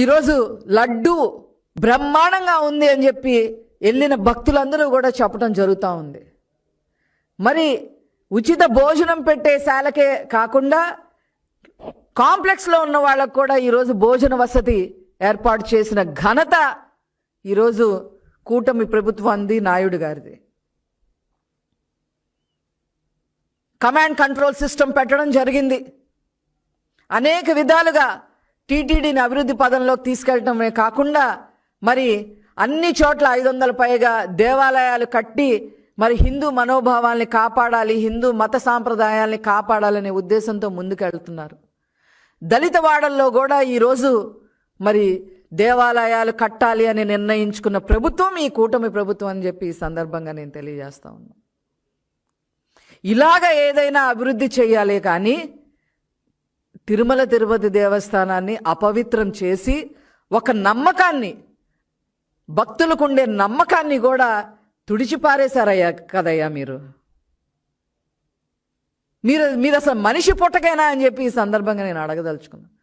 ఈరోజు లడ్డు బ్రహ్మాండంగా ఉంది అని చెప్పి వెళ్ళిన భక్తులందరూ కూడా చెప్పడం జరుగుతూ ఉంది. మరి ఉచిత భోజనం పెట్టే శాలకే కాకుండా కాంప్లెక్స్లో ఉన్న వాళ్ళకు కూడా ఈరోజు భోజన వసతి ఏర్పాటు చేసిన ఘనత ఈరోజు కూటమి ప్రభుత్వాన్ని నాయుడు గారిది. కమాండ్ కంట్రోల్ సిస్టమ్ పెట్టడం జరిగింది. అనేక విధాలుగా టీటీడీని అభివృద్ధి పదంలోకి తీసుకెళ్ళటమే కాకుండా మరి అన్ని చోట్ల ఐదు వందల పైగా దేవాలయాలు కట్టి మరి హిందూ మనోభావాల్ని కాపాడాలి హిందూ మత సాంప్రదాయాల్ని కాపాడాలనే ఉద్దేశంతో ముందుకెళ్తున్నారు. దళిత వాడల్లో కూడా ఈరోజు మరి దేవాలయాలు కట్టాలి అని నిర్ణయించుకున్న ప్రభుత్వం ఈ కూటమి ప్రభుత్వం అని చెప్పి ఈ సందర్భంగా నేను తెలియజేస్తా ఉన్నాను ఇలాగ ఏదైనా అభివృద్ధి చేయాలి కానీ తిరుమల తిరుపతి దేవస్థానాన్ని అపవిత్రం చేసి ఒక నమ్మకాన్ని భక్తులకు ఉండే నమ్మకాన్ని కూడా తుడిచిపారేశారయ్యా కదయ్యా మీరు. మీరు మీరు అసలు మనిషి పుట్టకైనా అని చెప్పి ఈ సందర్భంగా నేను అడగదలుచుకున్నాను